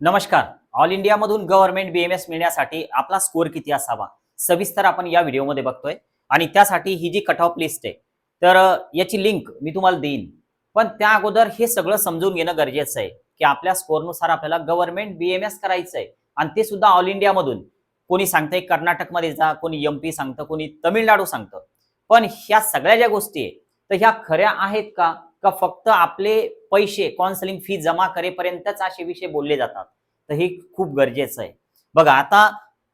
नमस्कार. All इंडियामधून government BMS मिळण्यासाठी आपला स्कोअर किती असावा? सविस्तर आपण या व्हिडिओमध्ये बघतोय. आणि त्यासाठी ही जी कट ऑफ लिस्ट आहे तर याची लिंक मी तुम्हाला देईन. पण त्या अगोदर हे सगळं समजून घेणं गरजेचं आहे की आपल्या स्कोअरनुसार आपल्याला गव्हर्नमेंट बीएमएस करायचं आहे आणि ते सुद्धा ऑल इंडियामधून कोणी सांगतंय कर्नाटकमध्ये जा कोणी एम पी सांगतं कोणी तमिळनाडू सांगतं. पण ह्या सगळ्या ज्या गोष्टी आहे तर ह्या खऱ्या आहेत का? का फक्त आपले पैसे काउन्सिलिंग फी जमा करेपर्यंतच असे विषय बोलले जातात. तर हे खूप गरजेचं आहे. बघा आता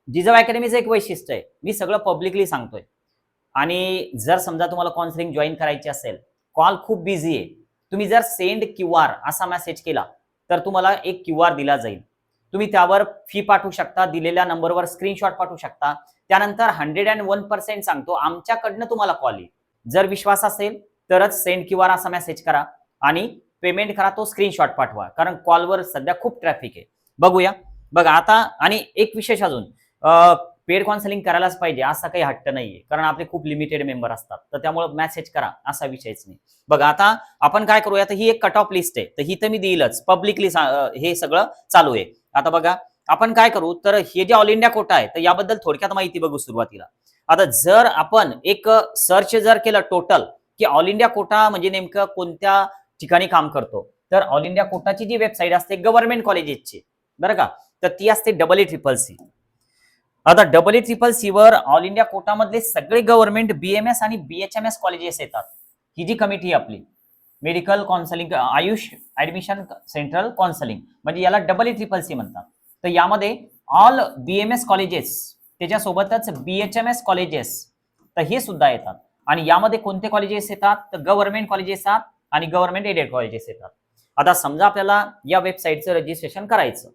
जिजाऊ अकॅडमीचं एक वैशिष्ट्य आहे. मी सगळं पब्लिकली सांगतोय. आणि जर समजा तुम्हाला काउन्सिलिंग जॉईन करायची असेल कॉल खूप बिझी आहे. तुम्ही जर सेंड क्यू आर असा मेसेज केला तर तुम्हाला एक क्यू आर दिला जाईल. तुम्ही त्यावर फी पाठवू शकता दिलेल्या नंबरवर स्क्रीनशॉट पाठवू शकता. त्यानंतर हंड्रेड अँड वन पर्सेंट सांगतो आमच्याकडनं तुम्हाला कॉल येईल. जर विश्वास असेल तरच सेंड क्यू आर असा मेसेज करा. आणि पेमेंट करा तो स्क्रीनशॉट पाठवा. कारण कॉलवर सध्या खूप ट्रॅफिक आहे. बघूया. बघा आता आणि एक विशेष अजून पेड काउन्सिलिंग करायलाच पाहिजे असा काही हट्ट नाहीये. कारण आपले खूप लिमिटेड मेंबर असतात. तर त्यामुळे मेसेज करा असा विषयच नाही. बघा आता आपण काय करूया तर ही एक कट ऑफ लिस्ट आहे. तर ही तर मी देईलच. पब्लिकली हे सगळं चालू आहे. आता बघा आपण काय करू? तर हे जे ऑल इंडिया कोटा आहे तर याबद्दल थोडक्यात माहिती बघू सुरुवातीला. आता जर आपण एक सर्च जर केलं टोटल की ऑल इंडिया कोटा म्हणजे नेमकं कोणत्या ठिकाणी काम करतो. तर ऑल इंडिया कोटाची जी वेबसाईट असते गव्हर्नमेंट कॉलेजेसची बरं का? तर ती असते डबल ए ट्रिपल सी आता डबल ए ट्रिपल सी वर ऑल इंडिया कोटामधले सगळे गव्हर्नमेंट बीएमएस आणि बीएचएमएस कॉलेजेस येतात. ही जी कमिटी आहे आपली medical counselling AYUSH admission central counselling म्हणजे याला डबल ए ट्रिपल सी म्हणतात. तर यामध्ये ऑल बीएमएस कॉलेजेस त्याच्यासोबतच बीएचएमएस कॉलेजेस तर हे सुद्धा येतात. आणि यामध्ये कोणते कॉलेजेस येतात? तर गव्हर्नमेंट कॉलेजेस येतात आणि गव्हर्नमेंट एडेड कॉलेजेस येतात. आता समजा आपल्याला या वेबसाईटचं रजिस्ट्रेशन करायचं.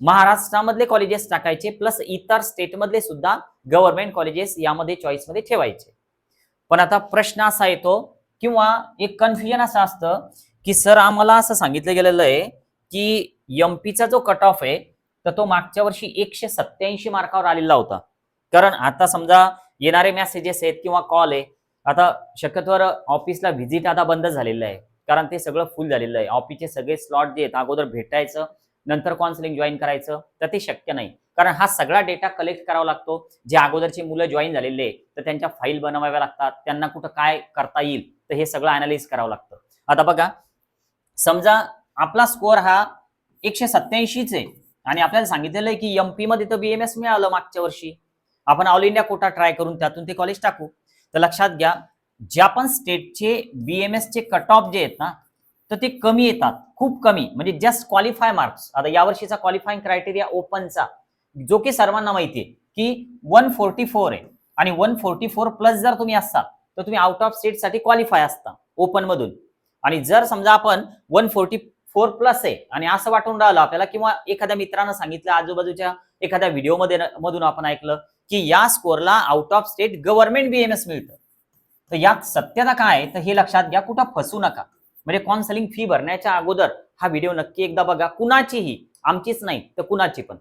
महाराष्ट्रामधले कॉलेजेस टाकायचे प्लस इतर स्टेटमधले सुद्धा गव्हर्नमेंट कॉलेजेस यामध्ये चॉईसमध्ये ठेवायचे. पण आता प्रश्न असा येतो किंवा एक कन्फ्युजन असं असतं की सर आम्हाला असं सांगितलं गेलेलं आहे की एमपीचा जो कट ऑफ आहे तर तो मागच्या वर्षी एकशे सत्याऐंशी मार्कावर आलेला होता. कारण आता समजा येणारे मेसेजेस आहेत किंवा कॉल आहे आता शक्यतोवर ऑफिसला व्हिजिट आता बंद झालेलं आहे. कारण ते सगळं फुल झालेलं आहे. ऑफिसचे सगळे स्लॉट जे आहेत अगोदर भेटायचं नंतर काउन्सिलिंग जॉईन करायचं तर ते शक्य नाही. कारण हा सगळा डेटा कलेक्ट करावा लागतो. जे अगोदरची मुलं जॉईन झालेले तर त्यांच्या फाईल बनवाव्या लागतात. त्यांना कुठं काय करता येईल तर हे सगळं अनालिस करावं लागतं. आता बघा समजा आपला स्कोअर हा एकशे सत्याऐंशीच आहे. आणि आपल्याला सांगितलेलं आहे की एमपी मध्ये तर बीएमएस मिळालं मागच्या वर्षी. आपण ऑल इंडिया कोटा ट्राय करून त्यातून ते कॉलेज टाकू. तर लक्षात घ्या ज्या पण स्टेटचे बीएमएस चे कट ऑफ जे आहेत ना तर ते कमी येतात खूप कमी. म्हणजे जस्ट क्वालिफाय मार्क्स आता यावर्षीचा क्वालिफाईंग क्रायटेरिया ओपनचा जो की सर्वांना माहिती आहे की वन फोर्टी फोर आहे. आणि वन फोर्टी फोर प्लस जर तुम्ही असाल तर तुम्ही आउट ऑफ स्टेटसाठी क्वालिफाय असता ओपन मधून. आणि जर समजा आपण वन फोर्टी फोर प्लस आहे आणि असं वाटून राहिलं आपल्याला किंवा एखाद्या मित्रानं सांगितलं आजूबाजूच्या एखाद्या व्हिडिओमध्ये मधून आपण ऐकलं की या स्कोअरला out of state government BMS मिळतं. तर यात सत्यता काय तर हे लक्षात घ्या कुठं फसू नका. म्हणजे कॉन्सलिंग फी भरण्याच्या अगोदर हा व्हिडिओ नक्की एकदा बघा. कुणाचीही आमचीच नाही तर कुणाची पण.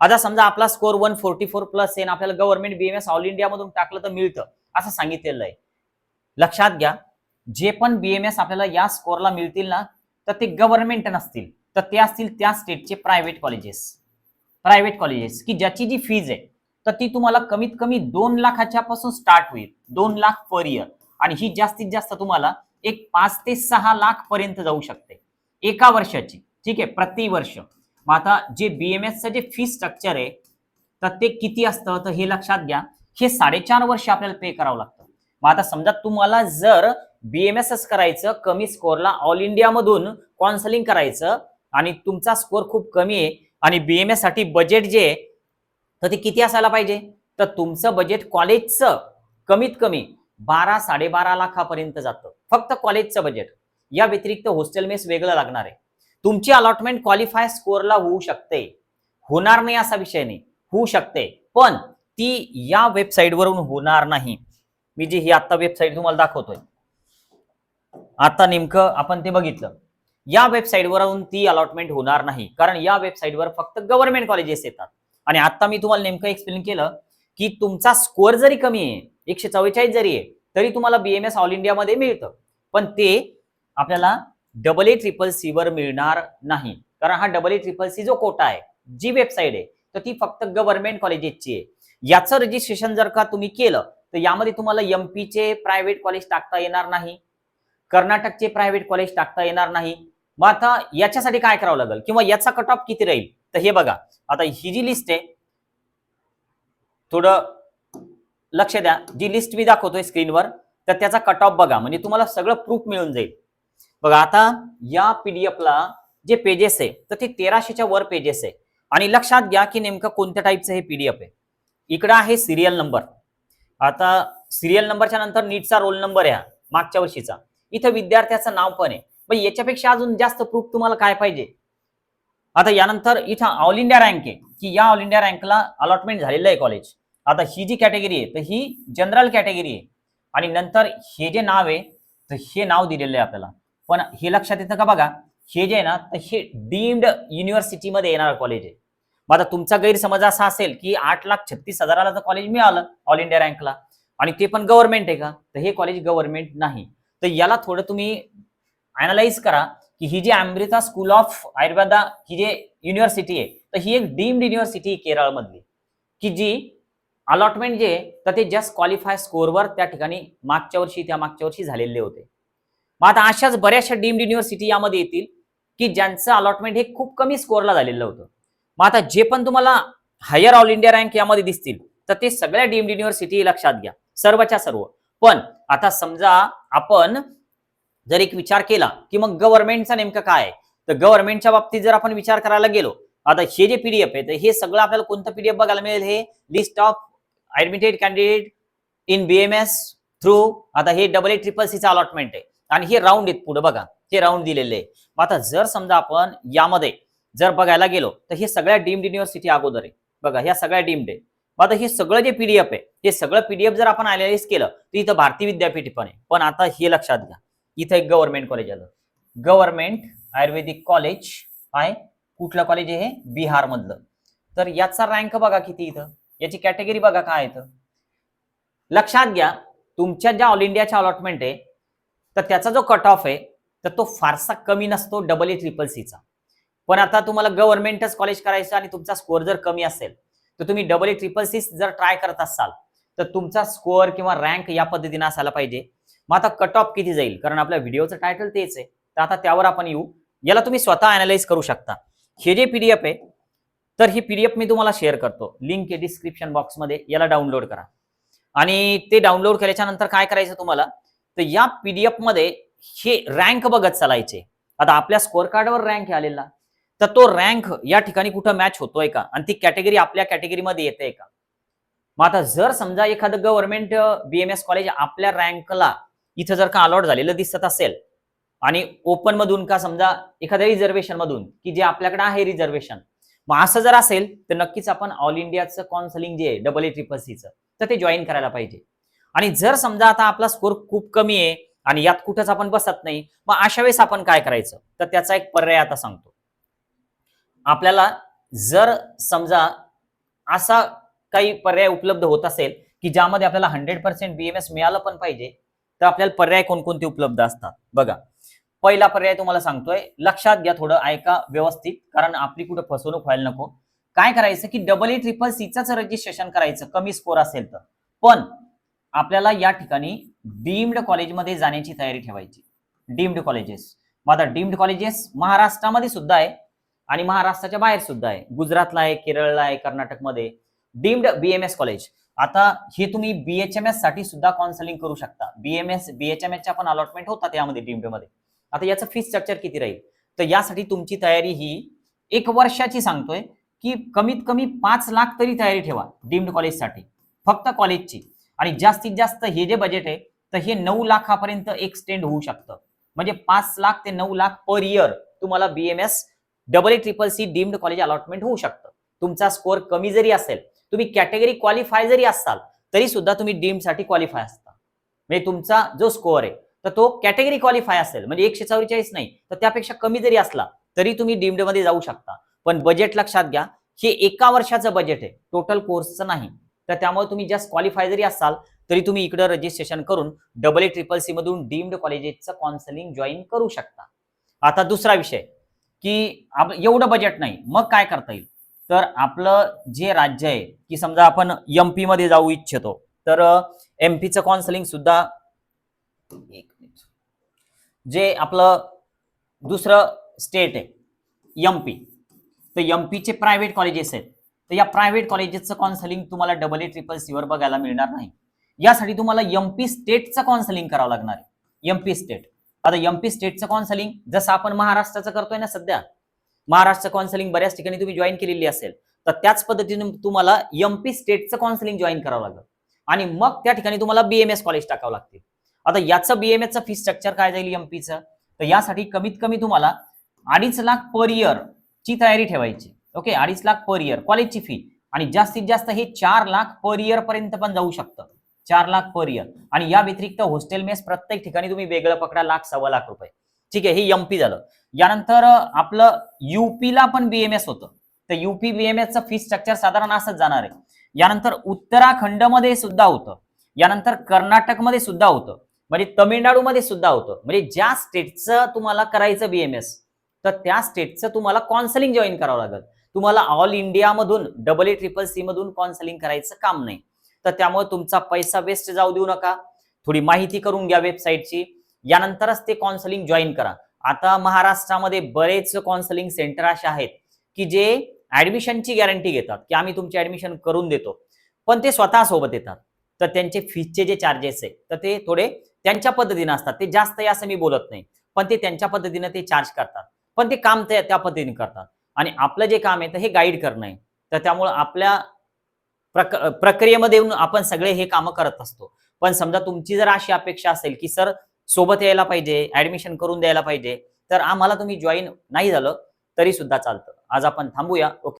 आता समजा आपला score one forty four plus आहे आपल्याला गव्हर्नमेंट बीएमएस ऑल इंडिया मधून टाकलं तर मिळतं असं सांगितलेलं आहे. लक्षात घ्या जे पण बीएमएस आपल्याला या स्कोअरला मिळतील ना तर ते गव्हर्नमेंट नसतील. तर ते असतील त्या स्टेटचे प्रायव्हेट कॉलेजेस प्रायव्हेट कॉलेजेस की ज्याची जी फीज आहे. तर ती तुम्हाला कमीत कमी दोन लाखाच्या पासून स्टार्ट होईल. दोन लाख पर इयर आणि ही जास्तीत जास्त तुम्हाला एक पाच ते सहा लाख पर्यंत जाऊ शकते. एका वर्षाची. ठीक आहे? प्रति वर्ष. मग आता जे बीएमएसचं जे फी स्ट्रक्चर आहे तर ते किती असतं? तर हे लक्षात घ्या. हे साडेचार वर्ष आपल्याला पे करावं लागतं. मग आता समजा तुम्हाला जर बीएमएसएस करायचं कमी स्कोअरला ऑल इंडियामधून काउन्सिलिंग करायचं आणि तुमचा स्कोअर खूप कमी आहे आणि बीएमएससाठी बजेट जे आहे तर ते किती असायला पाहिजे? तर तुमचं बजेट कॉलेजचं कमीत कमी बारा साडेबारा लाखापर्यंत जातं. फक्त कॉलेजचं बजेट या व्यतिरिक्त हॉस्टेल मेस वेगळं लागणार आहे. तुमची अलॉटमेंट क्वालिफाय स्कोअरला होऊ शकते. होणार नाही असा विषय नाही. होऊ शकते. पण ती या वेबसाईटवरून होणार नाही. मी जी ही आता वेबसाईट तुम्हाला दाखवतोय. आता नेमकं आपण ते बघितलं. या वेबसाईटवरून ती अलॉटमेंट होणार नाही. कारण या वेबसाईटवर फक्त गव्हर्नमेंट कॉलेजेस येतात. आणि आता मी तुम्हाला नेमकं एक्सप्लेन केलं की तुमचा स्कोअर जरी कमी आहे एकशे चव्वेचाळीस जरी आहे तरी तुम्हाला बीएमएस ऑल इंडियामध्ये मिळतं. पण ते आपल्याला डबल ए ट्रिपल सी वर मिळणार नाही. कारण हा डबल ए ट्रिपल सी जो कोटा आहे जी वेबसाईट आहे तर ती फक्त गव्हर्नमेंट कॉलेजेसची आहे. याचं रजिस्ट्रेशन जर का तुम्ही केलं तर यामध्ये तुम्हाला एमपीचे प्रायव्हेट कॉलेज टाकता येणार नाही. कर्नाटकचे प्रायव्हेट कॉलेज टाकता येणार नाही. मग आता याच्यासाठी काय करावं लागेल? किंवा याचा कट ऑफ किती राहील? तर हे बघा आता ही जी लिस्ट आहे थोडं लक्ष द्या. जी लिस्ट मी दाखवतोय स्क्रीनवर तर त्याचा कट ऑफ बघा. म्हणजे तुम्हाला सगळं प्रूफ मिळून जाईल. बघा आता या पीडीएफला जे पेजेस आहे तर ते तेराशेच्या वर पेजेस आहे. आणि लक्षात घ्या की नेमकं कोणत्या टाईपचं हे पीडीएफ आहे. इकडं आहे सिरियल नंबर आता सिरियल नंबरच्या नंतर नीटचा रोल नंबर आहे मागच्या वर्षीचा. इथं विद्यार्थ्याचं नाव पण आहे. मग याच्यापेक्षा अजून जास्त प्रूफ तुम्हाला काय पाहिजे? आता यानंतर इथं ऑल इंडिया रँक आहे. की या ऑल इंडिया रँकला अलॉटमेंट झालेलं आहे कॉलेज आता ही जी कॅटेगरी आहे तर ही जनरल कॅटेगरी आहे. आणि नंतर हे जे नाव आहे तर हे नाव दिलेलं आहे आपल्याला. पण हे लक्षात येतं का बघा? हे जे आहे ना तर हे डीम्ड युनिव्हर्सिटीमध्ये येणारं कॉलेज आहे. मग आता तुमचा गैरसमज असा असेल की आठ लाख छत्तीस हजाराला तर कॉलेज मिळालं ऑल इंडिया रँकला आणि ते पण गव्हर्नमेंट आहे का? तर हे कॉलेज गव्हर्नमेंट नाही. तर याला थोडं तुम्ही अनालाइज करा. की ही जी अमृता स्कूल ऑफ आयुर्वेदा ही जे युनिव्हर्सिटी आहे तर ही एक डीम्ड युनिव्हर्सिटी केरळमधली. की जी अलॉटमेंट जे तर ते जस्ट क्वालिफाय स्कोअरवर त्या ठिकाणी मागच्या वर्षी त्या मागच्या वर्षी झालेले होते. मग आता अशाच बऱ्याचशा डीम्ड युनिव्हर्सिटी यामध्ये येतील की ज्यांचं अलॉटमेंट हे खूप कमी स्कोअरला झालेलं होतं. मग आता जे पण तुम्हाला हायर ऑल इंडिया रँक यामध्ये दिसतील तर ते सगळ्या डीम्ड युनिव्हर्सिटी लक्षात घ्या. सर्वच्या सर्व. पण आता समजा आपण जर एक विचार केला की मग गव्हर्नमेंटचा नेमकं काय आहे? तर गव्हर्नमेंटच्या बाबतीत जर आपण विचार करायला गेलो आता हे जे पीडीएफ आहे तर हे सगळं आपल्याला कोणतं पीडीएफ बघायला मिळेल? हे list of admitted candidate in BMS through आता हे डबल ए ट्रिपल सीचा अलॉटमेंट आहे. आणि हे राऊंड आहेत पुढे बघा. हे राऊंड दिलेले आहे. आता जर समजा आपण यामध्ये जर बघायला गेलो तर हे सगळ्या डीम्ड युनिव्हर्सिटी अगोदर आहे. बघा ह्या सगळ्या डीम्ड आहे. आता हे सगळं जे पीडीएफ आहे हे सगळं पीडीएफ जर आपण अनालिस केलं तर इथं भारतीय विद्यापीठ पण आहे. पण आता हे लक्षात घ्या. इथं एक गव्हर्नमेंट कॉलेज आलं. गव्हर्नमेंट आयुर्वेदिक कॉलेज आहे कुठलं कॉलेज आहे हे? बिहार मधलं तर याचा रँक बघा किती इथं. याची कॅटेगरी बघा काय इथं. लक्षात घ्या तुमच्या ज्या ऑल इंडियाच्या अलॉटमेंट आहे तर त्याचा जो कट ऑफ आहे तर तो फारसा कमी नसतो डबल ए ट्रिपल सीचा पण आता तुम्हाला गव्हर्नमेंटच कॉलेज करायचं आणि तुमचा स्कोअर जर कमी असेल तर तुम्ही डबल ए ट्रिपल सी जर ट्राय करत असाल तर तुमचा स्कोअर किंवा रँक या पद्धतीनं असायला पाहिजे. मग आता कट ऑफ किती जाईल? कारण आपल्या व्हिडिओचं टायटल तेच आहे. तर आता त्यावर आपण येऊ. याला तुम्ही स्वतः अनालाइज करू शकता. हे जे पीडीएफ आहे तर ही पीडीएफ मी तुम्हाला शेअर करतो. लिंक आहे डिस्क्रिप्शन बॉक्समध्ये याला डाउनलोड करा. आणि ते डाउनलोड केल्याच्यानंतर काय करायचं तुम्हाला? तर या पीडीएफमध्ये हे रँक बघत चालायचे. आता आपल्या स्कोअर कार्डवर रँक आलेला. तर तो रँक या ठिकाणी कुठं मॅच होतोय का? आणि ती कॅटेगरी आपल्या कॅटेगरीमध्ये येते का? मग आता जर समजा एखादं गव्हर्नमेंट बीएमएस कॉलेज आपल्या रँकला इथं जर का अलॉट झालेलं दिसत असेल आणि ओपन मधून का समजा एखाद्या रिझर्वेशन मधून की जे आपल्याकडे आहे रिझर्वेशन मग असं जर असेल तर नक्कीच आपण ऑल इंडियाचं काउन्सिलिंग जे आहे डबल ए ट्रिपल सीचं तर ते जॉईन करायला पाहिजे. आणि जर समजा आता आपला स्कोर खूप कमी आहे आणि यात कुठंच आपण बसत नाही मग अशा वेळेस आपण काय करायचं? तर त्याचा एक पर्याय आता सांगतो. आपल्याला जर समजा असा काही पर्याय उपलब्ध होत असेल की ज्यामध्ये आपल्याला हंड्रेड पर्सेंट बीएमएस मिळालं पण पाहिजे तर आपल्याला पर्याय कोणकोणते उपलब्ध असतात? बघा पहिला पर्याय तुम्हाला सांगतोय लक्षात घ्या थोडं ऐका व्यवस्थित कारण आपली कुठं फसवणूक व्हायला नको. काय करायचं की डबल ए ट्रिपल सीचाच रजिस्ट्रेशन करायचं कमी स्कोर असेल तर. पण आपल्याला या ठिकाणी डीम्ड कॉलेजमध्ये जाण्याची तयारी ठेवायची. डीम्ड कॉलेजेस माझा आता डीम्ड कॉलेजेस महाराष्ट्रामध्ये सुद्धा आहे आणि महाराष्ट्राच्या बाहेर सुद्धा आहे. गुजरातला आहे केरळला आहे कर्नाटकमध्ये. डीम्ड बीएमएस कॉलेज आता हे तुम्ही बीएचएमएससाठी सुद्धा काउन्सिलिंग करू शकता. बीएमएस बीएचएमएसच्या पण अलॉटमेंट होतात यामध्ये डीम्डमध्ये. आता याचं फीस स्ट्रक्चर किती राहील? तर यासाठी तुमची तयारी ही एक वर्षाची सांगतोय की कमीत कमी पाच लाख तरी तयारी ठेवा डीम्ड कॉलेजसाठी फक्त कॉलेजची आणि जास्तीत जास्त हे जे बजेट आहे तर हे नऊ लाखापर्यंत एक्सटेंड होऊ शकतं. म्हणजे पाच लाख ते नऊ लाख पर इयर तुम्हाला BMS double A triple C deemed college allotment होऊ शकतं. तुमचा स्कोअर कमी जरी असेल तुम्ही कॅटेगरी क्वालिफाय जरी असाल तरी सुद्धा तुम्ही डीमसाठी क्वालिफाय असता. म्हणजे तुमचा जो स्कोअर आहे तर तो कॅटेगरी क्वालिफाय असेल. म्हणजे एकशे चौवेचाळीस नाही तर त्यापेक्षा कमी जरी असला तरी तुम्ही डीम्डमध्ये जाऊ शकता. पण बजेट लक्षात घ्या हे एका वर्षाचं बजेट आहे. टोटल कोर्सचं नाही. तर त्यामुळे तुम्ही जस्ट क्वालिफाय जरी असाल तरी तुम्ही इकडे रजिस्ट्रेशन करून डबल ए ट्रिपल सी मधून डीम्ड कॉलेजेसचं काउन्सिलिंग जॉईन करू शकता. आता दुसरा विषय की आप एवढं बजेट नाही मग काय करता येईल? तर आपलं जे राज्य आहे की समजा आपण एम पी मध्ये जाऊ इच्छितो तर एम पीचं काउन्सिलिंग सुद्धा एक मिनिट जे आपलं दुसरं स्टेट आहे एम पी तर एम पीचे प्रायव्हेट कॉलेजेस आहेत. तर या प्रायव्हेट कॉलेजेसचं काउन्सिलिंग तुम्हाला डबल ए ट्रिपल सीवर बघायला मिळणार नाही. यासाठी तुम्हाला एम पी स्टेटचं काउन्सिलिंग करावं लागणार आहे. एम पी स्टेट आता एम पी स्टेटचं काउन्सिलिंग जसं आपण महाराष्ट्राचं करतोय ना सध्या महाराष्ट्र काउन्सिलिंग बऱ्याच ठिकाणी तुम्ही जॉईन केलेली असेल तर त्याच पद्धतीने तुम्हाला एम पी स्टेटचं काउन्सिलिंग जॉईन करावं लागेल. आणि मग त्या ठिकाणी तुम्हाला बीएमएस कॉलेज टाकावं लागते आता याचं बीएमएसचं फी स्ट्रक्चर काय जाईल एम पीचं तर यासाठी कमीत कमी तुम्हाला अडीच लाख पर इयर ची तयारी ठेवायची. ओके अडीच लाख पर इयर कॉलेजची फी आणि जास्तीत जास्त हे चार लाख पर इयर पर्यंत पण जाऊ शकतं. चार लाख पर इयर आणि या व्यतिरिक्त हॉस्टेल मेस प्रत्येक ठिकाणी तुम्ही वेगळं पकडा लाख सव्वा लाख रुपये. ठीक आहे हे एमपी झालं. यानंतर आपलं युपीला पण बीएमएस होतं. तर युपी बीएमएसचं फी स्ट्रक्चर साधारण असंच जाणार आहे. यानंतर उत्तराखंडमध्ये सुद्धा होतं. यानंतर कर्नाटकमध्ये सुद्धा होतं. म्हणजे तमिळनाडूमध्ये सुद्धा होतं. म्हणजे ज्या स्टेटचं तुम्हाला करायचं बीएमएस तर त्या स्टेटचं तुम्हाला कॉन्सलिंग जॉईन करावं लागेल. तुम्हाला ऑल इंडियामधून डबल ए ट्रिपल सी मधून कॉन्सलिंग करायचं काम नाही. तर त्यामुळे तुमचा पैसा वेस्ट जाऊ देऊ नका. थोडी माहिती करून घ्या वेबसाईटची यानंतरच ते काउन्सिलिंग जॉईन करा. आता महाराष्ट्रामध्ये बरेच काउन्सिलिंग सेंटर असे आहेत की जे ऍडमिशनची गॅरंटी घेतात की आम्ही तुमची ऍडमिशन करून देतो. पण ते स्वतः सोबत येतात. तर त्यांचे फीजचे जे चार्जेस आहे तर ते थोडे त्यांच्या पद्धतीने असतात. ते जास्त आहे असं मी बोलत नाही. पण ते त्यांच्या पद्धतीने ते चार्ज करतात. पण ते काम ते त्या पद्धतीने करतात. आणि आपलं जे काम आहे तर हे गाईड करणं आहे. तर त्यामुळं आपल्या प्रक प्रक्रियेमध्ये येऊन आपण सगळे हे कामं करत असतो. पण समजा तुमची जर अशी अपेक्षा असेल की सर सोबत यायला पाहिजे ऍडमिशन करून द्यायला पाहिजे. तर आम्हाला तुम्ही जॉईन नाही झालं तरी सुद्धा चालतं. आज आपण थांबूया. ओके